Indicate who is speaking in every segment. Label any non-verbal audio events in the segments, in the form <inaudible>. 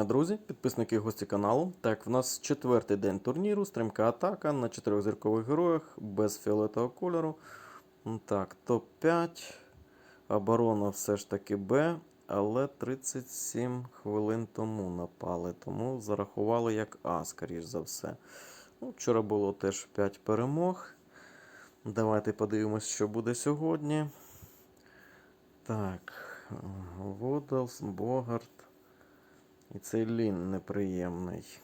Speaker 1: дня, друзі, підписники і гості каналу. Так, в нас четвертий день турніру, стрімка атака на чотирьохзіркових героях без фіолетового кольору. Так, топ-5. Оборона все ж таки Б, але 37 хвилин тому напали, тому зарахували як А, скоріш за все. Ну, вчора було теж 5 перемог. Давайте подивимось, що буде сьогодні. Так, Водлс, Богарт. І цей лін неприємний.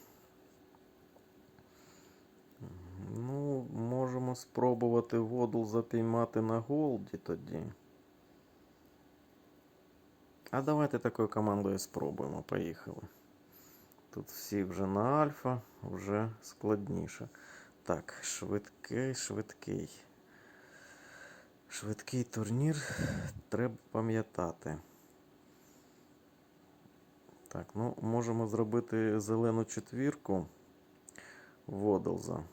Speaker 1: Ну, можемо спробувати Водл запіймати на голді тоді. А давайте такою командою спробуємо. Поїхали. Тут всі вже на альфа, вже складніше. Так, швидкий, швидкий. Швидкий турнір треба пам'ятати. Так, ну можемо зробити зелену четвірку Водлза.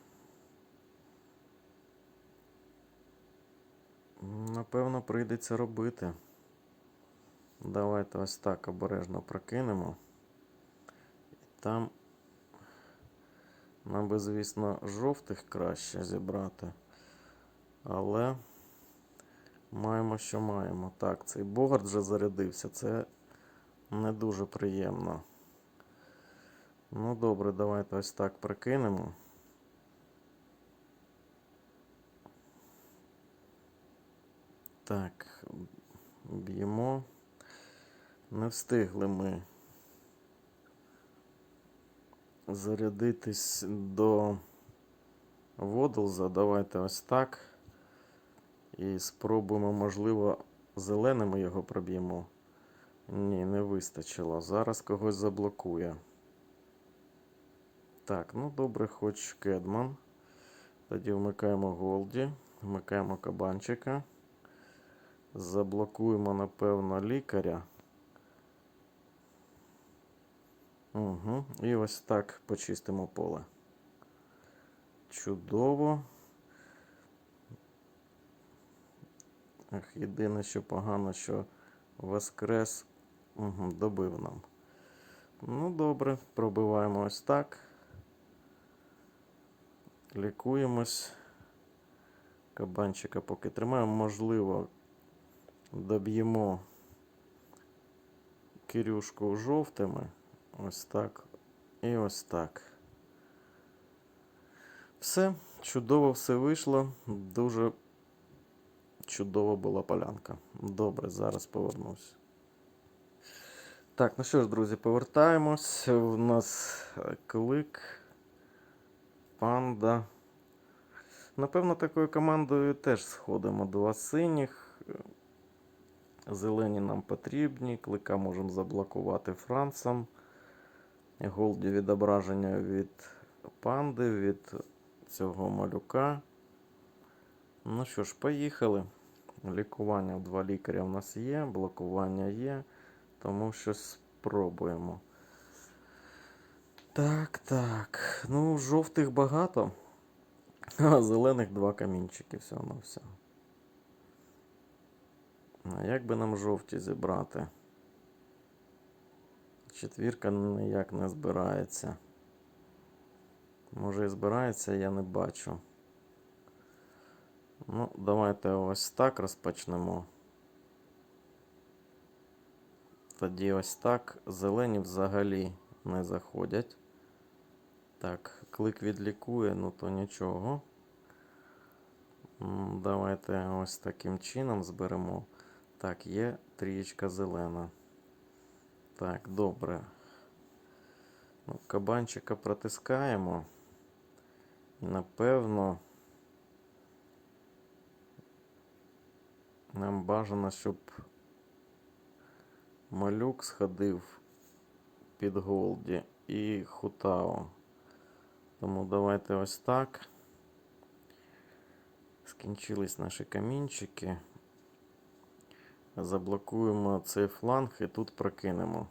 Speaker 1: Напевно, прийдеться робити. Давайте ось так обережно прокинемо. І там нам би, звісно, жовтих краще зібрати. Але маємо, що маємо. Так, цей Богард вже зарядився. Це не дуже приємно. Ну, добре, давайте ось так прикинемо. Так, б'ємо. Не встигли ми зарядитись до Водлза. Давайте ось так. І спробуємо, можливо, зеленими його проб'ємо. Ні, не вистачило. Зараз когось заблокує. Так, ну добре, хоч Кедман. Тоді вмикаємо Голді, вмикаємо кабанчика. Заблокуємо, напевно, лікаря. Угу. І ось так почистимо поле. Чудово. Ах, єдине, що погано, що Воскрес угу, добив нам. Ну, добре, пробиваємо ось так. Лікуємось. Кабанчика поки тримаємо. Можливо, доб'ємо Кирюшку жовтими. Ось так. І ось так. Все, чудово все вийшло. Дуже чудова була полянка. Добре, зараз повернусь. Так, ну що ж, друзі, повертаємось. У нас е, клик, панда. Напевно, такою командою теж сходимо. Два синіх. Зелені нам потрібні. Клика можемо заблокувати Францем. Голді відображення від панди, від цього малюка. Ну що ж, поїхали. Лікування в два лікаря в нас є, блокування є, тому щось спробуємо. Так, так. Ну, жовтих багато, а зелених два камінчики всього на все. А як би нам жовті зібрати? Четвірка ніяк не збирається. Може і збирається, я не бачу. Ну, давайте ось так розпочнемо. Тоді ось так. Зелені взагалі не заходять. Так, клик відлікує, ну то нічого. Давайте ось таким чином зберемо. Так, є трієчка зелена. Так, добре. Ну, кабанчика протискаємо. І напевно. Нам бажано, щоб малюк сходив під Голді і Хутао. Тому давайте ось так. Скінчились наші камінчики. Заблокуємо цей фланг і тут прокинемо.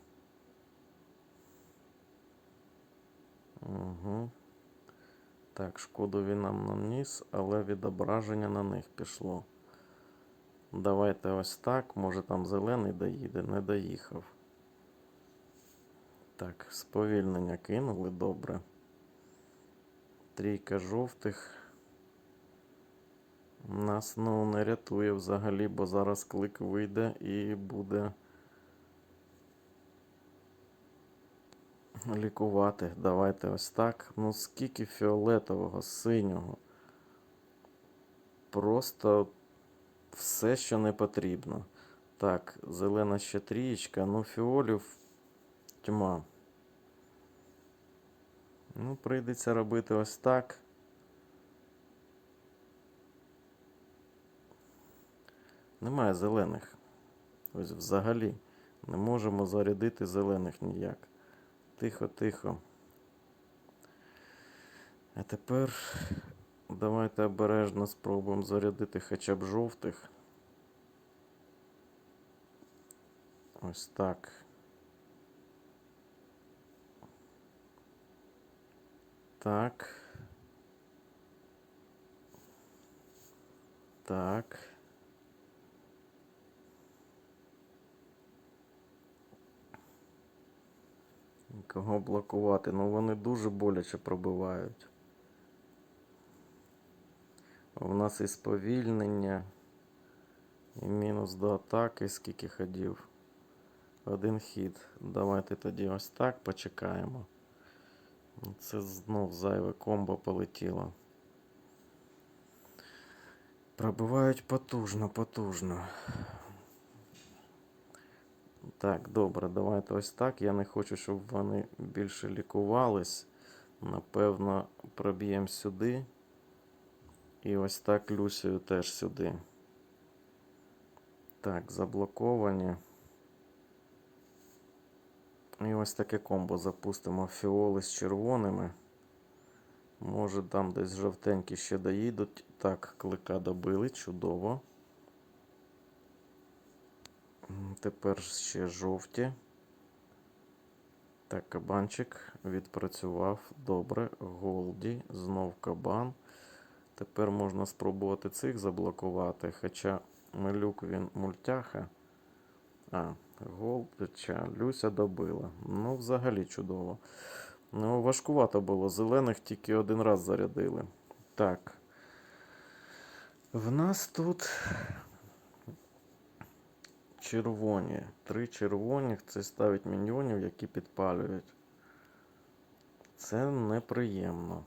Speaker 1: Угу. Так, шкоду він нам наніс, але відображення на них пішло. Давайте ось так. Може там зелений доїде, не доїхав. Так, сповільнення кинули добре. Трійка жовтих. Нас ну, не рятує взагалі, бо зараз клик вийде і буде лікувати. Давайте ось так. Ну скільки фіолетового, синього. Просто все, що не потрібно. Так, зелена ще трієчка, ну фіолів тьма. Ну, прийдеться робити ось так. Немає зелених. Ось взагалі. Не можемо зарядити зелених ніяк. Тихо, тихо. А тепер давайте обережно спробуємо зарядити хоча б жовтих. Ось так. Так. Так. Кого блокувати? Ну вони дуже боляче пробивають. У нас і сповільнення, і мінус до атаки, скільки ходів. Один хід. Давайте тоді ось так почекаємо. Це знов зайве комбо полетіло. Пробивають потужно, потужно. Так, добре, давайте ось так. Я не хочу, щоб вони більше лікувались. Напевно, проб'ємо сюди. І ось так Люсію теж сюди. Так, заблоковані. І ось таке комбо запустимо фіоли з червоними. Може там десь жовтенькі ще доїдуть. Так, клика добили, чудово. Тепер ще жовті. Так, кабанчик відпрацював. Добре. Голді, знов кабан. Тепер можна спробувати цих заблокувати. Хоча малюк він мультяха. А, Голдича, Люся добила. Ну, взагалі чудово. Ну, важкувато було. Зелених тільки один раз зарядили. Так. В нас тут червоні. Три червоні. Це ставить міньйонів, які підпалюють. Це неприємно.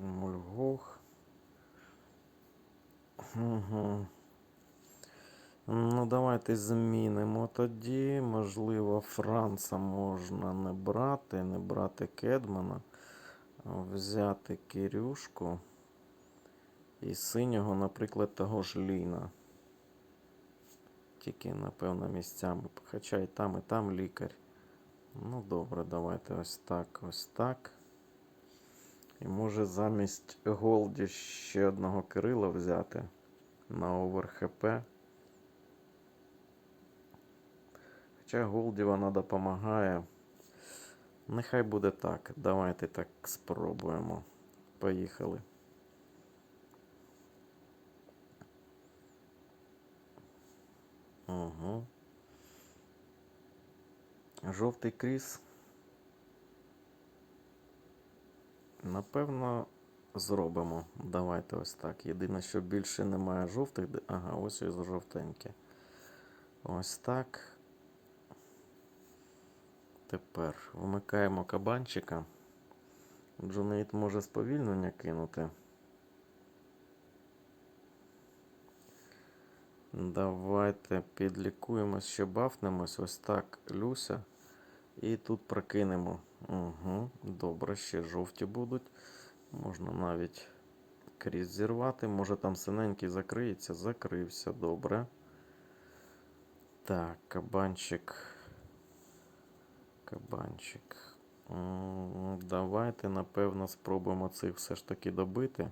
Speaker 1: Мульгох. Угу. Ну, давайте змінимо тоді. Можливо, Франца можна не брати, не брати Кедмана, взяти Кирюшку і синього, наприклад, того ж Ліна. Тільки, напевно, місцями. Хоча і там, і там лікар. Ну, добре, давайте ось так, ось так. І може замість Голді ще одного Кирила взяти на овер ХП. Хоча Голді вона допомагає. Нехай буде так. Давайте так спробуємо. Поїхали. Угу. Жовтий кріс. Напевно, зробимо. Давайте ось так. Єдине, що більше немає жовтих. Ага, ось і жовтеньке. Ось так. Тепер вмикаємо кабанчика. Джонейт може сповільнення кинути. Давайте підлікуємось, ще бафнемось. Ось так, Люся. І тут прокинемо. Угу, добре, ще жовті будуть. Можна навіть крізь зірвати. Може там синенький закриється. Закрився, добре. Так, кабанчик. Кабанчик. Давайте, напевно, спробуємо цих все ж таки добити.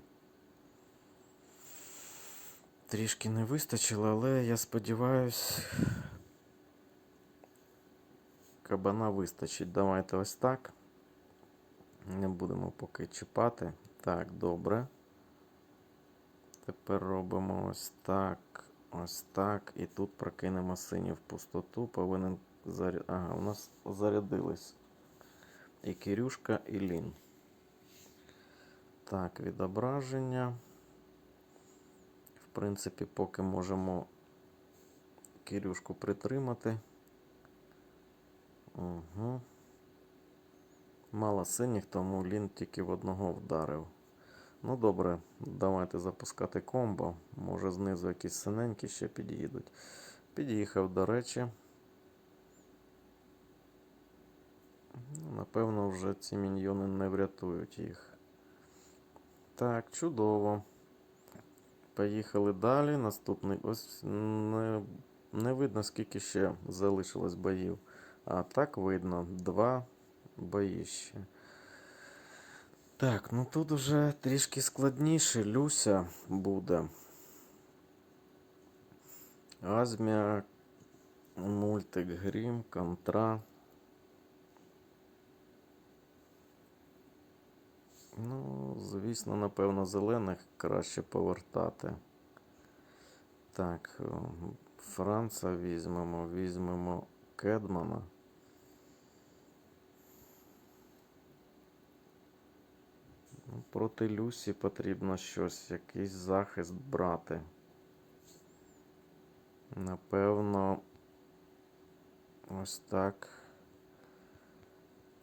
Speaker 1: Трішки не вистачило, але я сподіваюсь, кабана вистачить. Давайте ось так. Не будемо поки чіпати. Так, добре. Тепер робимо ось так, ось так. І тут прокинемо синій в пустоту. Повинен заря... Ага, у нас зарядились і Кирюшка, і Лін. Так, відображення. В принципі, поки можемо Кирюшку притримати. Угу. Мало синіх, тому Лін тільки в одного вдарив. Ну добре, давайте запускати комбо. Може знизу якісь синенькі ще під'їдуть. Під'їхав, до речі. Ну, Напевно, вже ці міньйони не врятують їх. Так, чудово. Поїхали далі. Наступний. Ось не, не видно, скільки ще залишилось боїв. А так видно, два бої ще. Так, ну тут уже трішки складніше. Люся буде. Азмія, мультик Грім, Контра. Ну, звісно, напевно, зелених краще повертати. Так, о, Франца візьмемо, візьмемо Кедмана. Проти Люсі потрібно щось, якийсь захист брати. Напевно, ось так.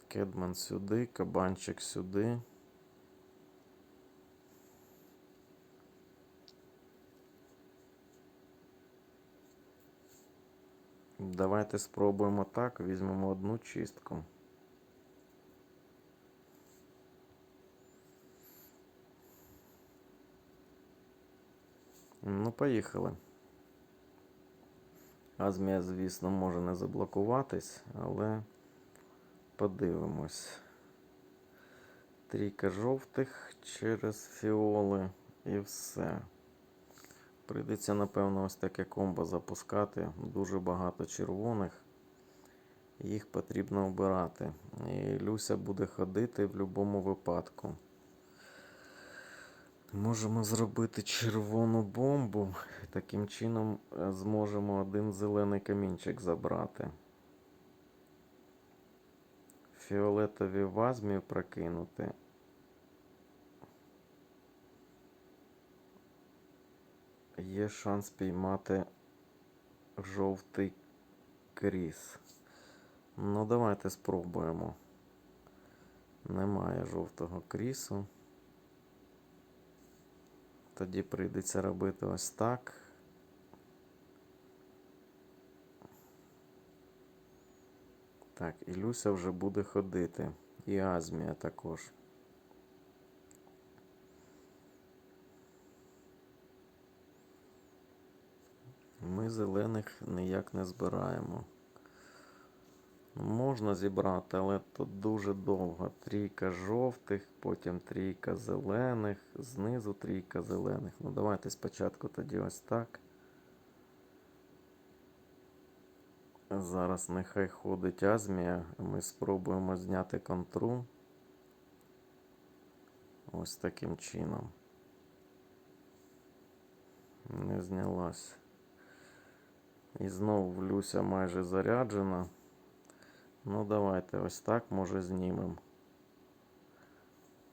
Speaker 1: Кедман сюди, кабанчик сюди. Давайте спробуємо так. Візьмемо одну чистку. Ну, поїхали. Азмія, звісно, може не заблокуватись, але подивимось. Трійка жовтих через фіоли і все. Прийдеться, напевно, ось таке комбо запускати. Дуже багато червоних. Їх потрібно обирати. І Люся буде ходити в будь-якому випадку. Можемо зробити червону бомбу. Таким чином е, зможемо один зелений камінчик забрати. Фіолетові вазмів прокинути. Є шанс піймати жовтий кріс. Ну, давайте спробуємо. Немає жовтого крісу. Тоді прийдеться робити ось так. Так, і Люся вже буде ходити. І Азмія також. Ми зелених ніяк не збираємо. Можна зібрати, але тут дуже довго. Трійка жовтих, потім трійка зелених, знизу трійка зелених. Ну давайте спочатку тоді ось так. Зараз нехай ходить Азмія, ми спробуємо зняти контру. Ось таким чином. Не знялась. І знову Люся майже заряджена. Ну, давайте ось так, може, знімемо.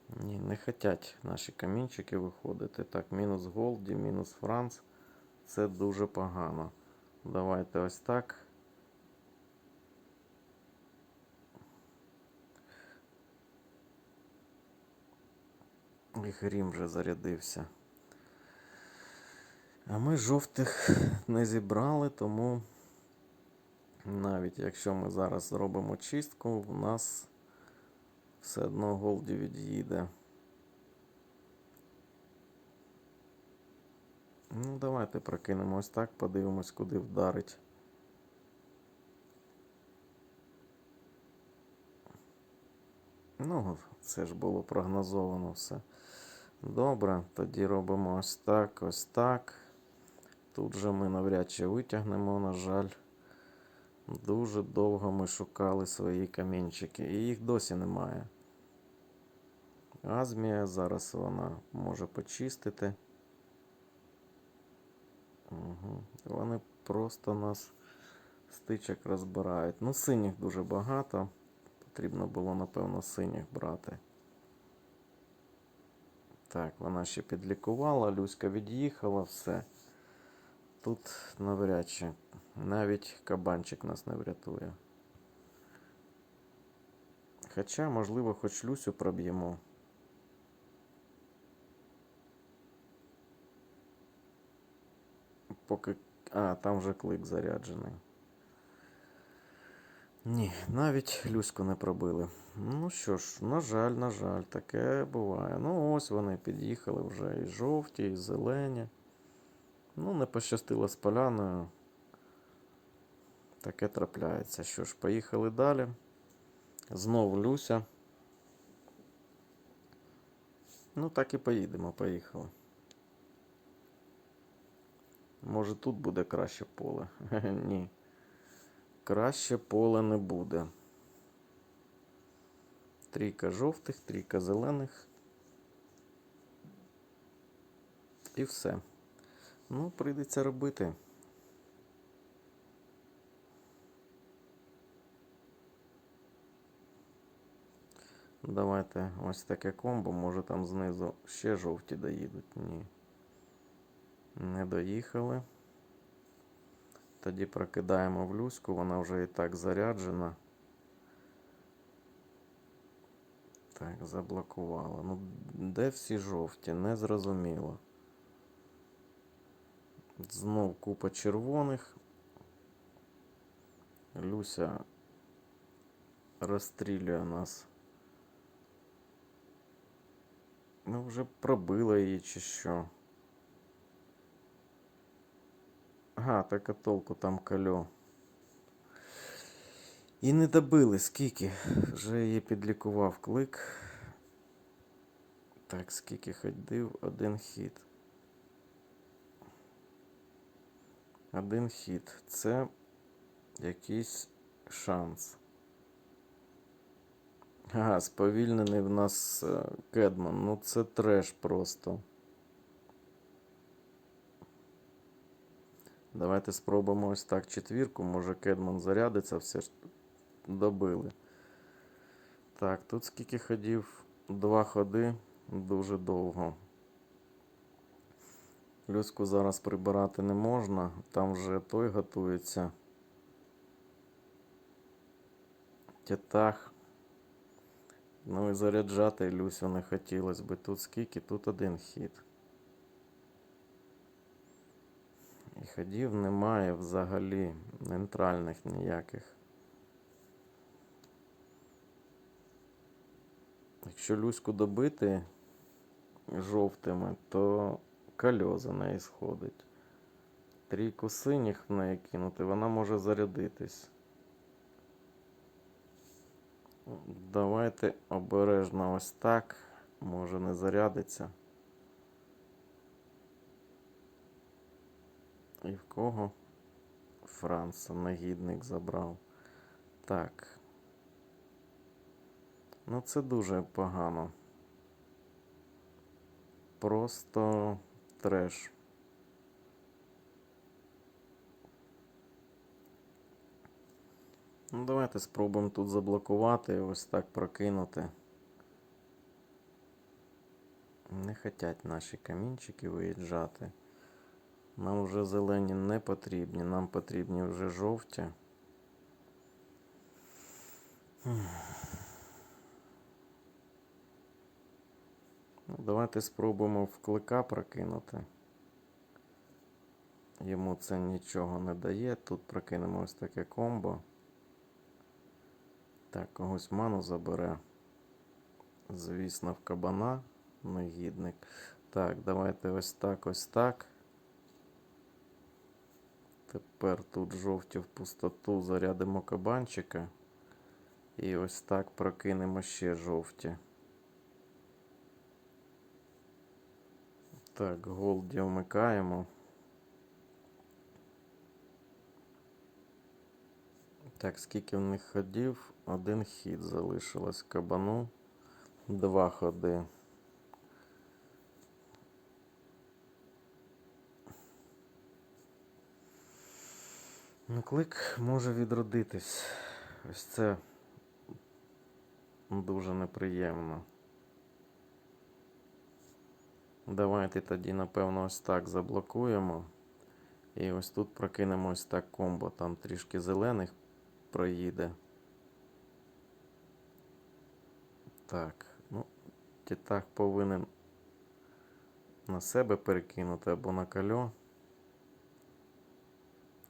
Speaker 1: Ні, не хотять наші камінчики виходити. Так, мінус Голді, мінус Франц. Це дуже погано. Давайте ось так. І Грім вже зарядився. А ми жовтих не зібрали, тому навіть якщо ми зараз зробимо чистку, в нас все одно голді від'їде. Ну, давайте прокинемо ось так, подивимось, куди вдарить. Ну, це ж було прогнозовано все. Добре, тоді робимо ось так, ось так. Тут же ми навряд чи витягнемо, на жаль. Дуже довго ми шукали свої камінчики, і їх досі немає. Азмія зараз вона може почистити. Угу. Вони просто нас Стичок розбирають. Ну, синіх дуже багато. Потрібно було, напевно, синіх брати. Так, вона ще підлікувала, Люська від'їхала, все. Тут навряд чи. Навіть кабанчик нас не врятує. Хоча, можливо, хоч Люсю проб'ємо. Поки. А, там вже клик заряджений. Ні, навіть Люську не пробили. Ну що ж, на жаль, на жаль, таке буває. Ну, ось вони під'їхали вже і жовті, і зелені. Ну, не пощастило з поляною. Таке трапляється. Що ж, поїхали далі. Знов Люся. Ну, так і поїдемо, поїхали. Може тут буде краще поле? <laughs> Ні. Краще поле не буде. Трійка жовтих, трійка зелених. І все. Ну, прийдеться робити. Давайте ось таке комбо. Може там знизу ще жовті доїдуть. Ні. Не доїхали. Тоді прокидаємо в люську, вона вже і так заряджена. Так, заблокувала. Ну, де всі жовті? Не зрозуміло. Знов купа червоних. Люся розстрілює нас. Ну, вже пробила її чи що. Ага, так а толку там кальо. І не добили скільки. Вже її підлікував клик. Так, скільки ходив, один хід. Один хід. Це якийсь шанс. Ага, сповільнений в нас е, Кедман. Ну це треш просто. Давайте спробуємо ось так четвірку. Може Кедман зарядиться, все ж добили. Так, тут скільки ходів? Два ходи дуже довго. Люську зараз прибирати не можна, там вже той готується. Тятах. Ну і заряджати Люсю не хотілося би. Тут скільки? Тут один хід. І ходів немає взагалі нейтральних ніяких. Якщо Люську добити жовтими, то кальо за неї сходить. Трійку синіх в неї кинути, вона може зарядитись. Давайте обережно ось так. Може не зарядиться. І в кого? Франца негідник забрав. Так. Ну це дуже погано. Просто треш. Ну, давайте спробуємо тут заблокувати ось так прокинути. Не хотять наші камінчики виїжджати. Нам вже зелені не потрібні, нам потрібні вже жовті. Давайте спробуємо в клика прокинути. Йому це нічого не дає. Тут прокинемо ось таке комбо. Так, когось ману забере. Звісно, в кабана негідник. Так, давайте ось так, ось так. Тепер тут жовті в пустоту зарядимо кабанчика. І ось так прокинемо ще жовті. Так, голді вмикаємо. Так, скільки в них ходів? Один хід залишилось кабану. Два ходи. Ну, клик може відродитись. Ось це дуже неприємно. Давайте тоді, напевно, ось так заблокуємо. І ось тут прокинемо ось так комбо. Там трішки зелених проїде. Так, ну, тітак повинен на себе перекинути або на кольо.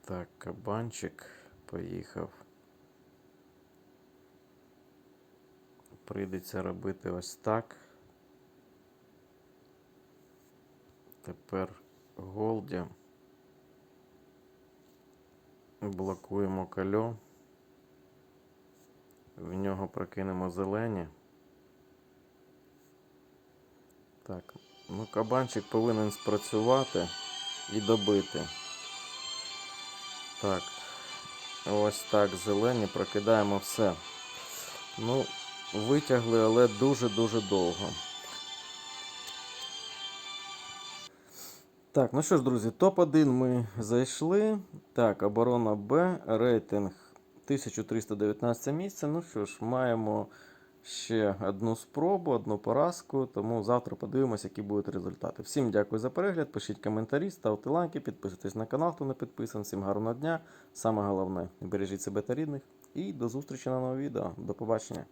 Speaker 1: Так, кабанчик поїхав. Прийдеться робити ось так. Тепер Голді. Блокуємо кольо. В нього прокинемо зелені. Так, ну кабанчик повинен спрацювати і добити. Так, ось так, зелені, прокидаємо все. Ну, витягли, але дуже-дуже довго. Так, ну що ж, друзі, топ-1 ми зайшли. Так, оборона Б, рейтинг 1319 місце. Ну що ж, маємо ще одну спробу, одну поразку. Тому завтра подивимося, які будуть результати. Всім дякую за перегляд. Пишіть коментарі, ставте лайки, підписуйтесь на канал, хто не підписаний. Всім гарного дня. Саме головне, бережіть себе та рідних. І до зустрічі на новому відео. До побачення.